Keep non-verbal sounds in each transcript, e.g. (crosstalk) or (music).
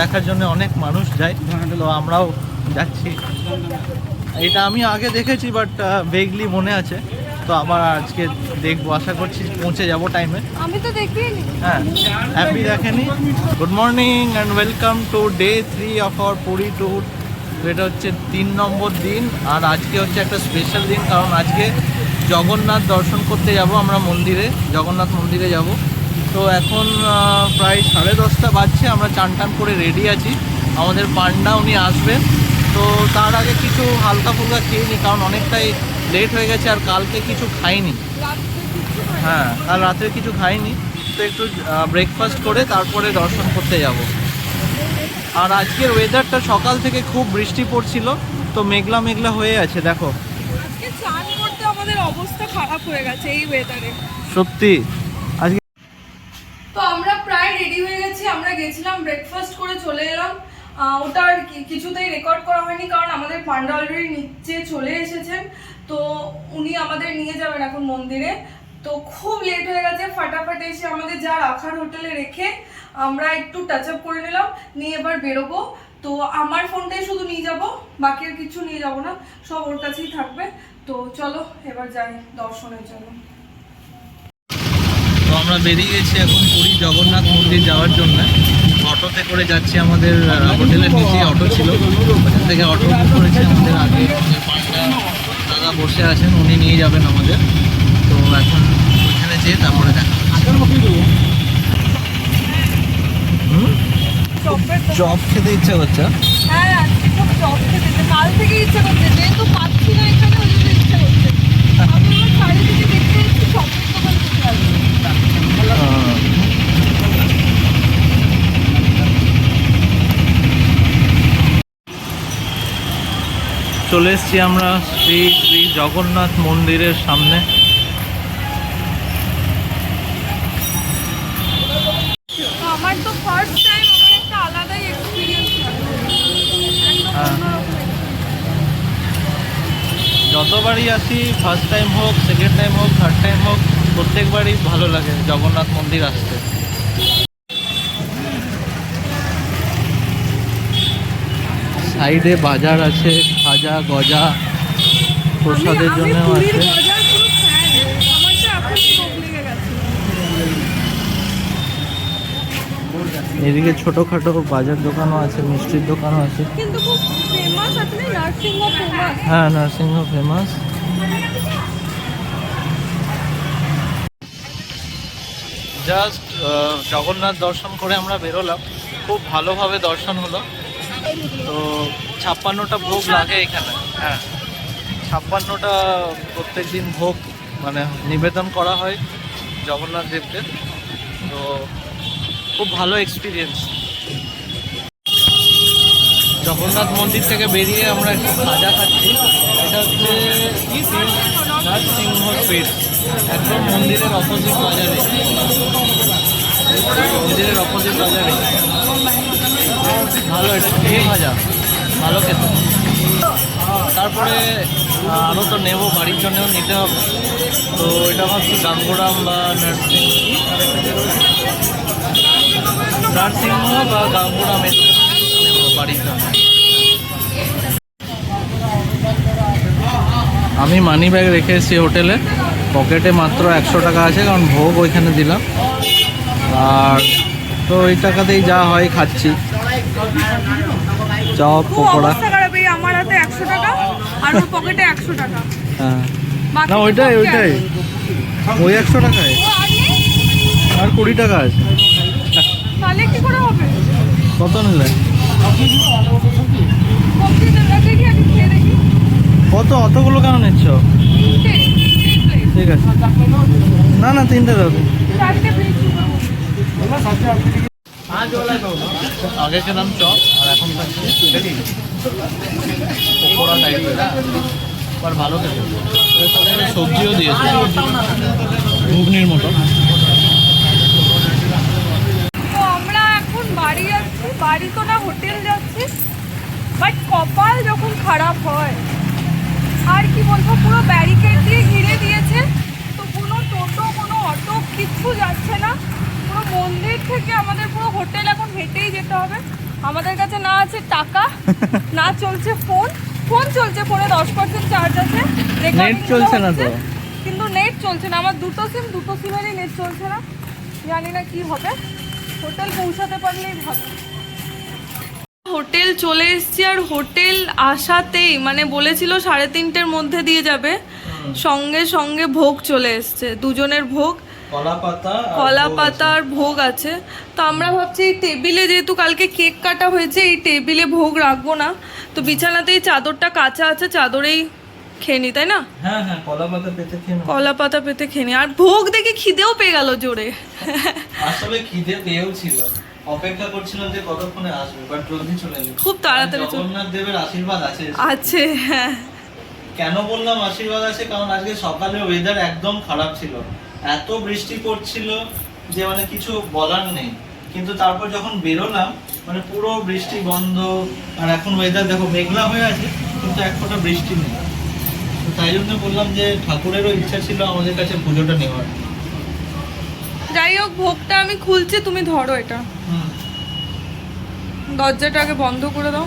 দেখার জন্য অনেক মানুষ যায়, তো আমরাও যাচ্ছি। এটা আমি আগে দেখেছি বাট ভেগলি মনে আছে। তো আবার আজকে দেখব আশা করছি পৌঁছে যাব টাইমে আমি তো দেখিনি হ্যাঁ হ্যাপি দেখেনি। Good morning and welcome to day three of our Puri tour এটা হচ্ছে তিন নম্বর দিন আর আজকে হচ্ছে একটা স্পেশাল দিন কারণ আজকে জগন্নাথ দর্শন করতে যাব আমরা মন্দিরে জগন্নাথ মন্দিরে যাব। তো এখন প্রায় সাড়ে দশটা বাজছে আমরা চান টান করে রেডি আছি। আমাদের পান্ডা উনি আসবেন। তো তার আগে কিছু হালকা ফুলকা খেয়ে নিই কারণ অনেকটাই লেট হয়ে গেছে আর কালকে কিছু খাইনি। হ্যাঁ কাল রাতে কিছু খাইনি। তো একটু ব্রেকফাস্ট করে তারপরে দর্শন করতে যাব। আর আজকের ওয়েদারটা সকাল থেকে খুব বৃষ্টি পড়ছিল তো মেঘলা মেঘলা হয়ে আছে দেখো। অবস্থা খারাপ হয়ে গেছে এই ওয়েদারে সত্যি। আজকে তো আমরা প্রায় রেডি হয়ে গেছি আমরা গেছিলাম ব্রেকফাস্ট করে চলে এলাম। ওটা আর কিছুতেই রেকর্ড করা হয়নি, কারণ আমাদের পান্ডা অলরেডি নিচে চলে এসেছেন। তো উনি আমাদের নিয়ে যাবেন এখন মন্দিরে। তো খুব লেট হয়ে গেছে, ফাটাফাট এসে আমাদের যা রাখার হোটেলে রেখে আমরা একটু টাচ আপ করে নিলাম, নিয়ে এবার বেরোবো। তো আমার ফোনটাই শুধু নিয়ে যাব, বাকি আর কিছু নিয়ে যাব না, সব ওর কাছেই থাকবে। তো চলো, এবার যাই দর্শনের জন্য। তো আমরা বেরিয়ে গেছি এখন পুরী জগন্নাথ মন্দির যাওয়ার জন্য। অটোতে করে যাচ্ছি আমাদের হোটেলের নিচে অটো ছিল। ওখান থেকে অটো বুক করেছি আমাদের আগে। দাদা বসে আছেন উনি নিয়ে যাবেন আমাদের। তো এখন ওইখানে যেয়ে তারপরে দেখা চপ খেতে ইচ্ছা করছে? হ্যাঁ। কাল থেকে ইচ্ছে করছে যেহেতু পাচ্ছি না এখানে ইচ্ছে করছে। আমি আমার চারিদিকে দেখতে এসেছি চপের দোকান থেকে আসছি চলে এসেছি আমরা শ্রী শ্রী জগন্নাথ মন্দিরের সামনে। আমার তো ফার্স্ট টাইম আমার একটা আলাদাই এক্সপিরিয়েন্স একদম হ্যাঁ। যতবারই আসি ফার্স্ট টাইম হোক সেকেন্ড টাইম হোক থার্ড টাইম হোক প্রত্যেকবারই ভালো লাগে জগন্নাথ মন্দির আসতে। সাইডে বাজার আছে খাজা গজা প্রসাদের জন্য আছে। এদিকে ছোটোখাটো বাজার দোকানও আছে মিষ্টির দোকানও আছে। হ্যাঁ নার্সিংহ ফেমাস জাস্ট জগন্নাথ দর্শন করে আমরা বেরোলাম। খুব ভালোভাবে দর্শন হলো। তো ছাপ্পান্নটা ভোগ লাগে এখানে। হ্যাঁ। ছাপ্পান্নটা প্রত্যেক দিন ভোগ মানে নিবেদন করা হয় জগন্নাথ দেবকে। তো খুব ভালো এক্সপিরিয়েন্স জগন্নাথ মন্দির থেকে বেরিয়ে আমরা একটু খাজা খাচ্ছি। এটা হচ্ছে নরসিংহ স্ট্রিট একদম মন্দিরের অপোজিট বাজারে। মন্দিরের অপোজিট বাজারে। ভালো এটা ভালো খেতে। তারপরে আরও তো নেব, বাড়ির জন্যও নিতে হবে। তো এটা ভাবছি গাঙ্গোরাম বা নার্সিং নার্সিংহ বা গাঙ্গোরাম নেব বাড়ির জন্য। আমি মানি ব্যাগ রেখে এসেছি হোটেলে। পকেটে মাত্র একশো টাকা আছে, কারণ ভোগ ওইখানে দিলাম। আর তো ওই টাকাতেই যা হয় খাচ্ছি। চপ পকোড়া। আমার হাতে একশো টাকা আর ওর পকেটে একশো টাকা। হ্যাঁ। না ওইটাই ওইটাই। ওই একশো টাকায়। আর কুড়ি টাকা আছে। তাহলে কি করে হবে? কত নিলে? সবজি দেবে দেখি আমি খেয়ে দেখি কত? অতগুলো কেন নিচ্ছ। ঠিক আছে। না না তিনটে দাও আগে খেলাম চপ, আর এখন পকোড়া আর ভালো খেতে। সবজিও দিয়েছে। ঘুগনির মতো। বাড়ি যাচ্ছি। বাড়ি তো না, হোটেল যাচ্ছি। বাট কপাল যখন খারাপ হয়, আর কি বলব, পুরো ব্যারিকেড দিয়ে ঘিরে দিয়েছে। তো কোনো টোটো, কোনো অটো, কিচ্ছু যাচ্ছে না। মন্দির থেকে আমাদের পুরো হোটেল এখন হেঁটেই যেতে হবে। আমাদের কাছে না আছে টাকা না চলছে ফোন। ফোন চলছে ফোনে দশ পার্সেন্ট চার্জ আছে। গুলো চলছে না তো। কিন্তু নেট চলছে না। আমার দুটো সিম দুটো সিমেরই নেট চলছে না। জানি না কি হবে। হোটেল পৌঁছাতে পারলেই ভালো। হোটেল চলে এসেছি আর হোটেল আসাতেই মানে বলেছিল সাড়ে তিনটের মধ্যে দিয়ে যাবে। সঙ্গে সঙ্গে ভোগ চলে এসছে দুজনের ভোগ। কলা পাতা আর ভোগ আছে। তো আমরা ভাবছি এই টেবিলে যেহেতু কালকে কেক কাটা হয়েছে এই টেবিলে ভোগ রাখব না। তো বিছানাতেই চাদরটা কাঁচা আছে চাদরেই খেয়ে নি তাই না। হ্যাঁ হ্যাঁ কলা পাতা পেতে খেয়ে নি। আর ভোগ দেখে খিদেও পেয়ে গেল জোরে। আসলে খিদে পেয়েও ছিল। অপেক্ষা করছিলাম যে কতক্ষণে আসবে বাট জলদি চলে এলো। খুব তাড়াতাড়ি জগন্নাথ দেবের আশীর্বাদ আছে। আছে হ্যাঁ। কেন বললাম আশীর্বাদ আছে? কারণ আজকে সকালে ওয়েদার একদম খারাপ ছিল। এত বৃষ্টি পড়ছিল যে মানে কিছু বলার নেই। কিন্তু তারপর যখন বেরোলাম মানে পুরো বৃষ্টি বন্ধ আর এখন ওয়েদার দেখো মেঘলা হয়ে আছে কিন্তু এক ফোঁটা বৃষ্টি নেই। তো তাই জন্য বললাম যে ঠাকুরেরও ইচ্ছা ছিল আমাদের কাছে পুজোটা নেওয়ার। যাই হোক ভোগটা আমি খুলছি তুমি ধরো এটা। দরজাটা আগে বন্ধ করে দাও।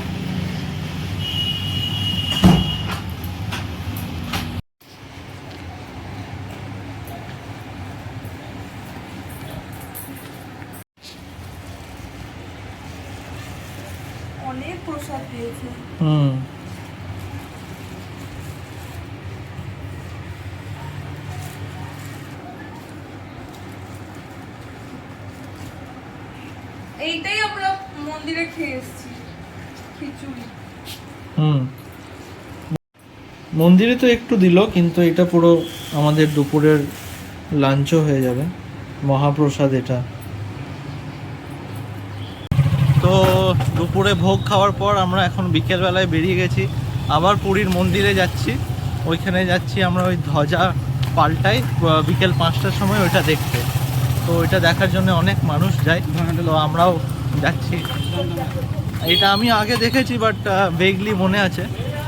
অনেক প্রসাদ দিয়েছে হুম। এইটাই আমরা মন্দিরে খেয়ে এসেছি খিচুড়ি। হুম। মন্দিরে তো একটু দিল কিন্তু এটা পুরো আমাদের দুপুরের লাঞ্চও হয়ে যাবে। মহাপ্রসাদ এটা। তো দুপুরে ভোগ খাওয়ার পর আমরা এখন বিকেলবেলায় বেরিয়ে গেছি। আবার পুরীর মন্দিরে যাচ্ছি। ওইখানে যাচ্ছি আমরা ওই ধ্বজা পাল্টাই বিকেল পাঁচটার সময় ওইটা দেখতে। তো ওইটা দেখার জন্য অনেক মানুষ যায়। তো আমরাও যাচ্ছি। এটা আমি আগে দেখেছি বাট বেগলি মনে আছে।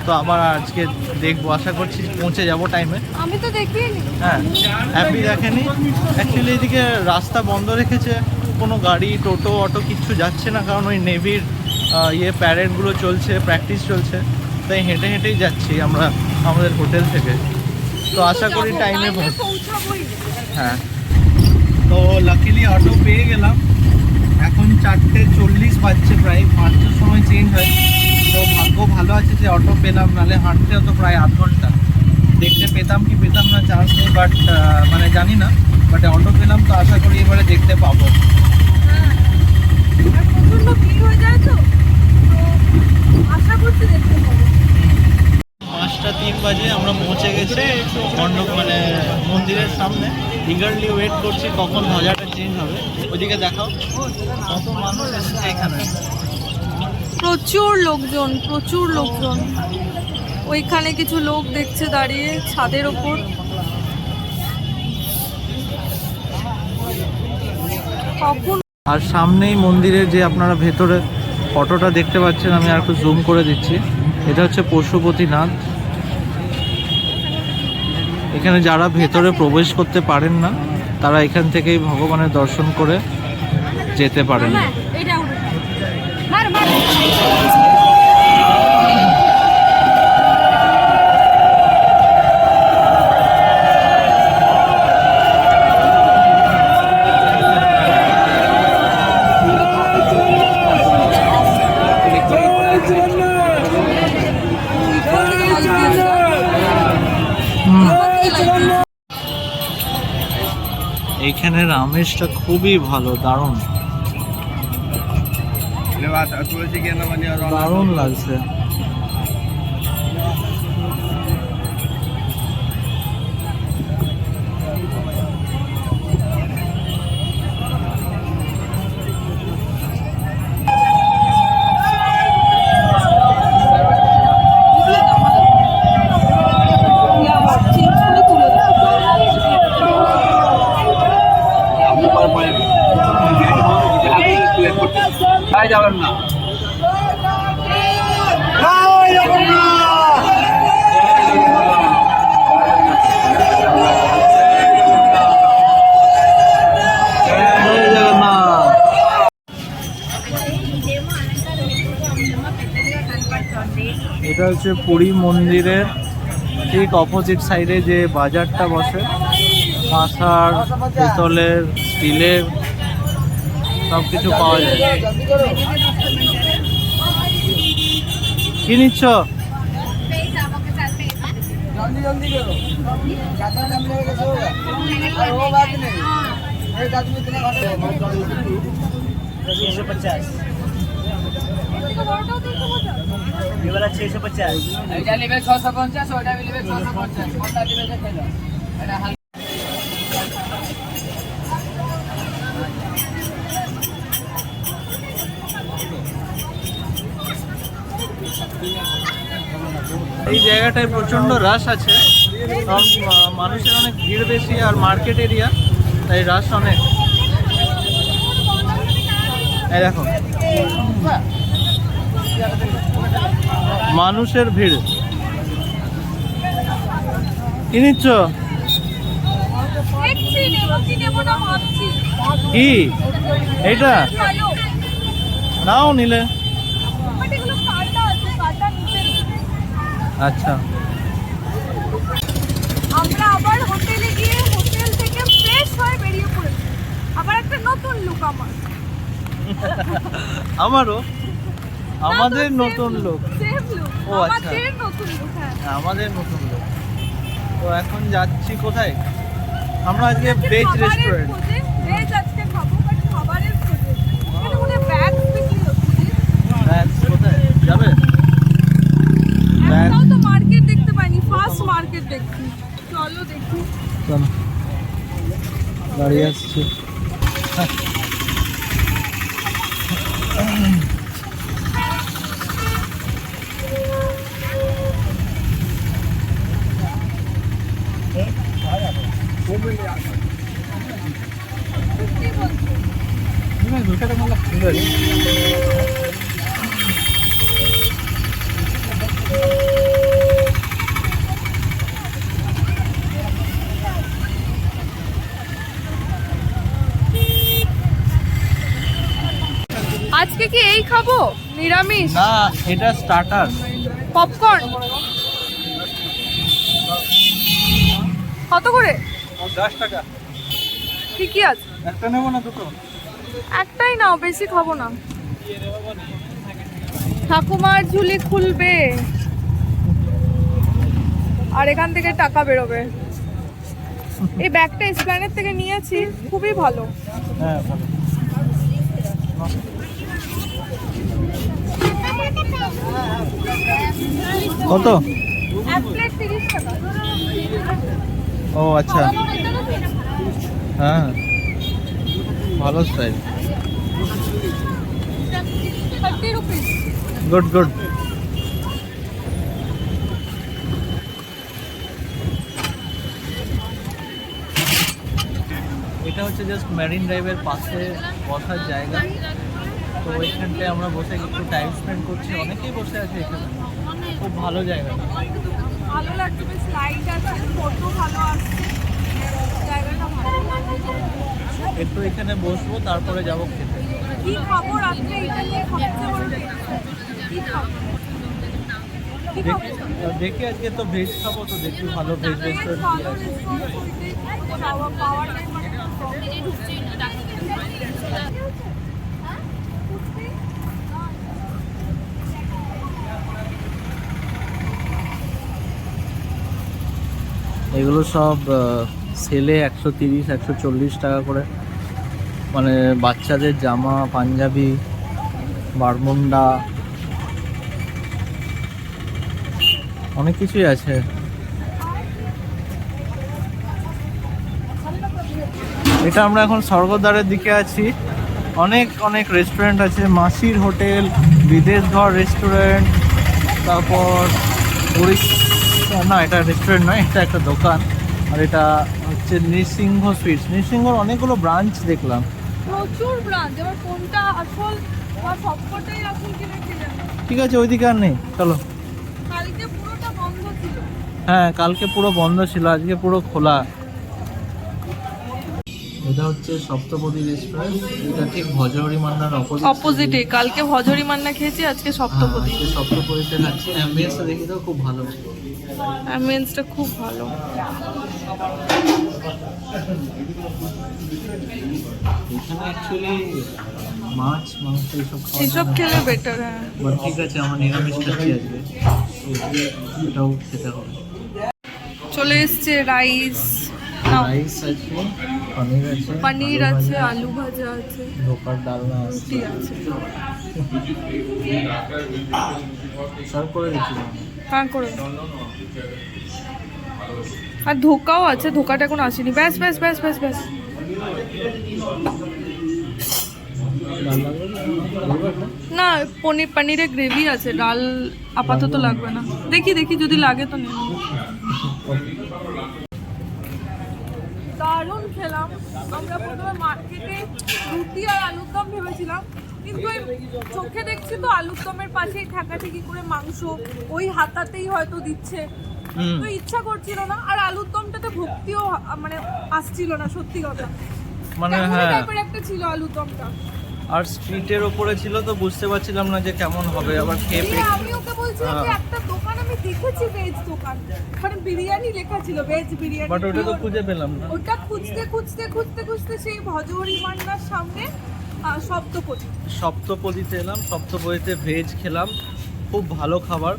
তো আবার আজকে দেখব। আশা করছি পৌঁছে যাব টাইমে আমি তো দেখিনি হ্যাঁ অ্যাপি দেখেনি। অ্যাকচুয়ালি এদিকে রাস্তা বন্ধ রেখেছে। কোনো গাড়ি টোটো অটো কিচ্ছু যাচ্ছে না কারণ ওই নেভির ইয়ে প্যারেডগুলো চলছে প্র্যাকটিস চলছে। তাই হেঁটে হেঁটেই যাচ্ছি আমরা আমাদের হোটেল থেকে। তো আশা করি টাইমে হ্যাঁ। তো লাকিলি অটো পেয়ে গেলাম। এখন চারটে চল্লিশ বাজছে প্রায় পাঁচটার সময় চেঞ্জ হয়। তো ভাগ্য ভালো আছে যে অটো পেলাম নাহলে হাঁটতে হতো প্রায় আধ ঘণ্টা। দেখতে পেতাম কি পেতাম না চান্স নেই বাট মানে জানি না। বাট অটো পেলাম তো আশা করি এবারে দেখতে পাবো। হ্যাঁ হয়ে দেখতে পাবো। পাঁচটা তিন বাজে আমরা পৌঁছে গেছি মণ্ডপ মানে মন্দিরের সামনে। ইগারলি ওয়েট করছি কখন ধ্বজাটা চেঞ্জ হবে। ওইদিকে দেখাও। কত মানুষ এসেছে এখানে। প্রচুর লোকজন প্রচুর লোকজন। ওইখানে কিছু লোক দেখছে দাঁড়িয়ে ছাদের ওপর। আর সামনেই মন্দিরে যে আপনারা ভেতরে ফটোটা দেখতে পাচ্ছেন, আমি আর একটু জুম করে দিচ্ছি। এটা হচ্ছে পশুপতিনাথ এখানে যারা ভেতরে প্রবেশ করতে পারেন না, তারা এখান থেকেই ভগবানের দর্শন করে যেতে পারেন। এইখানের আমেজটা খুবই ভালো দারুণ। দারুণ লাগছে। হচ্ছে পুরী মন্দিরের ঠিক অপোজিট সাইডে যে বাজারটা বসে কাঁসার পিতলের স্টিলের সব কিছু পাওয়া যায়। কি নিচ্ছ? পঞ্চাশ। এই জায়গাটায় প্রচণ্ড রাশ আছে। মানুষের অনেক ভিড় বেশি আর মার্কেট এরিয়া তাই রাশ অনেক। দেখো। মানুষের ভিড়। কি নিচ্ছ? কি এইটা? নাও নিলে। আচ্ছা। আমরা আবার হোটেলে গিয়ে হোটেল থেকে ফ্রেশ হয়ে বেরিয়ে পড়েছি। আবার একটা নতুন লুক আমার। (laughs) আমারও। আমাদের নতুন লোক ও, আচ্ছা। আমাদের নতুন লুক হ্যাঁ। লোক তো এখন যাচ্ছি কোথায়? আমরা আজকে ভেজ রেস্টুরেন্ট হয় যাবে? তো মার্কেট দেখতে পাইনি ফার্স্ট মার্কেট দেখছি। চলো দেখি। চলো। গাড়ি আসছে কি বলছো আজকে কি এই খাব? নিরামিষ? না এটা স্টার্টার পপকর্ন কত করে? দশ টাকা। কি কি আছে। একটা নেব না দুটো? একটাই নাও বেশি খাব না। ঠাকুমার ঝুলি খুলবে। আর এখান থেকে টাকা বেরোবে। এই ব্যাগটা স্প্ল্যানের থেকে নিয়েছি খুবই ভালো। হ্যাঁ ভালো। কত? এক প্লেট তিরিশ টাকা। ও আচ্ছা। হ্যাঁ। ভালো style thirty rupees good good এটা হচ্ছে জাস্ট মেরিন ড্রাইভের পাশে বসার জায়গা। তো ওইখানটায় আমরা বসে একটু টাইম স্পেন্ড করছি। অনেকেই বসে আছে এখানে। খুব ভালো জায়গা। ভালো লাগছে বেশ লাইট আছে ফটো ভালো আসছে। জায়গাটা ভালো একটু এখানে বসবো তারপরে যাব খেতে। কি খাব রাত্রে এটা নিয়ে সবচেয়ে বড় কি খাব দেখি আজকে তো ভেজ খাব তো দেখি ভালো ভেজ রেস্টুরেন্ট মানে problem। এগুলো সব সেলে একশো তিরিশ, একশো চল্লিশ টাকা করে। মানে বাচ্চাদের জামা, পাঞ্জাবি বারমুন্ডা অনেক কিছুই আছে। এটা আমরা এখন স্বর্গদ্বারের দিকে আছি। অনেক অনেক রেস্টুরেন্ট আছে। মাসির হোটেল, বিদেশ ঘর রেস্টুরেন্ট তারপর উড়িষ্যা না এটা রেস্টুরেন্ট নয় এটা একটা দোকান। আর এটা হচ্ছে নৃসিংহ সুইটস নৃসিংহর অনেকগুলো ব্রাঞ্চ দেখলাম। প্রচুর ব্রাঞ্চ এবার কোনটা আসল বা সবকটাই আসল কিনা কে ঠিক আছে ওইদিকে আর নেই। চলো। কালকে পুরোটা বন্ধ ছিল। হ্যাঁ কালকে পুরো বন্ধ ছিল আজকে পুরো খোলা। এটা হচ্ছে সপ্তপদী রেস্টুরেন্ট এটা ঠিক ভজহরি মান্নার অপোজিট অপোজিটে কালকে ভজরি মান্না খেয়েছি আজকে সপ্তপদী। সপ্তপদীতে খাচ্ছি। অ্যাম্বিয়েন্সটা দেখি তো খুব ভালো অ্যাম্বিয়েন্সটা খুব ভালো। এখানে অ্যাকচুয়ালি মাছ মাংস খাওয়া এসব খেলে বেটার হ্যাঁ। বাট ঠিক আছে আমার নিরামিষ খাচ্ছি আজকে। এটাও খেতে হবে। চলে এসছে রাইস। রাইস পনির আছে আলু ভাজা, আছে ধোকার ডালনা আছে। রুটি আছে। সার্ভ করে দিচ্ছিলাম হ্যাঁ করে। আর ধোকাও আছে ধোকাটা এখন আসেনি। ব্যাস ব্যাস ব্যাস ব্যাস ব্যাস। না? পনির পনিরের গ্রেভি আছে ডাল আপাতত লাগবে না। দেখি দেখি যদি লাগে তো নেব। দারুণ খেলাম। আমরা প্রথমে মার্কেটে রুটি আর আলুর দম ভেবেছিলাম কিন্তু ওই চোখে দেখছি তো আলুর দমের পাশেই ঠেকাঠেকি করে মাংস ওই হাতাতেই হয়তো দিচ্ছে। তো ইচ্ছা করছিল না আর আলুর দমটাতে ভক্তিও মানে আসছিল না সত্যি কথা। মানে হ্যাঁ। একটা ছিল আলুর দমটা? আর স্ট্রিটের ওপরে ছিল তো বুঝতে পারছিলাম না যে কেমন হবে আবার খেয়ে দিয়ে পেট আমি ওকে বলছিলাম যে হ্যাঁ। একটা দোকান আমি দেখেছি ভেজ দোকান। মানে বিরিয়ানি লেখা ছিল ভেজ বিরিয়ানি। বাট ওটা তো খুঁজে পেলাম না। ওটা খুঁজতে খুঁজতে খুঁজতে খুঁজতে সেই ভজহরি মান্নার সামনে সপ্তপদী। সপ্তপদীতে এলাম সপ্তপদীতে ভেজ খেলাম খুব ভালো খাবার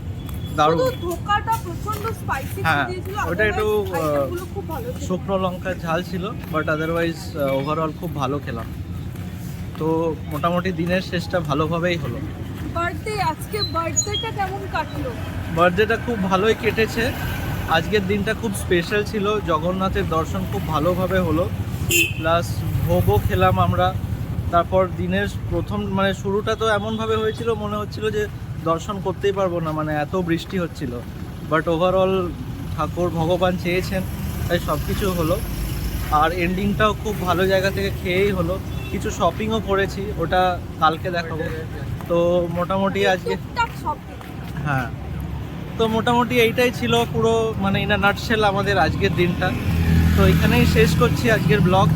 দারুণ। ধোকাটা প্রচণ্ড স্পাইসি হ্যাঁ, ওটা একটু, শুকনো লঙ্কার ঝাল ছিল বাট আদারওয়াইজ ওভারঅল খুব ভালো খেলাম। তো মোটামুটি দিনের শেষটা ভালোভাবেই হলো। বার্থডে আজকে বার্থডেটা কেমন কাটলো? বার্থডেটা খুব ভালোই কেটেছে। আজকের দিনটা খুব স্পেশাল ছিল। জগন্নাথের দর্শন খুব ভালোভাবে হলো। প্লাস ভোগও খেলাম আমরা। তারপর দিনের প্রথম মানে শুরুটা তো এমনভাবে হয়েছিল মনে হচ্ছিল যে দর্শন করতেই পারব না মানে এত বৃষ্টি হচ্ছিল। বাট ওভারঅল ঠাকুর ভগবান চেয়েছেন তাই সব কিছু হলো। আর এন্ডিংটাও খুব ভালো জায়গা থেকে খেয়েই হলো। কিছু শপিংও করেছি ওটা কালকে দেখাবো। তো মোটামুটি আজকে হ্যাঁ। তো মোটামুটি এইটাই ছিল পুরো মানে ইন নাটশেল আমাদের আজকের দিনটা। তো এখানেই শেষ করছি আজকের ব্লগ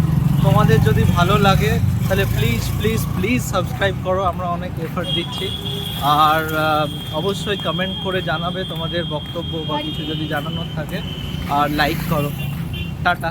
তোমাদের যদি ভালো লাগে তাহলে প্লিজ প্লিজ প্লিজ সাবস্ক্রাইব করো। আমরা অনেক এফার্ট দিচ্ছি। আর অবশ্যই কমেন্ট করে জানাবে তোমাদের বক্তব্য বা কিছু যদি জানানোর থাকে। আর লাইক করো। টাটা।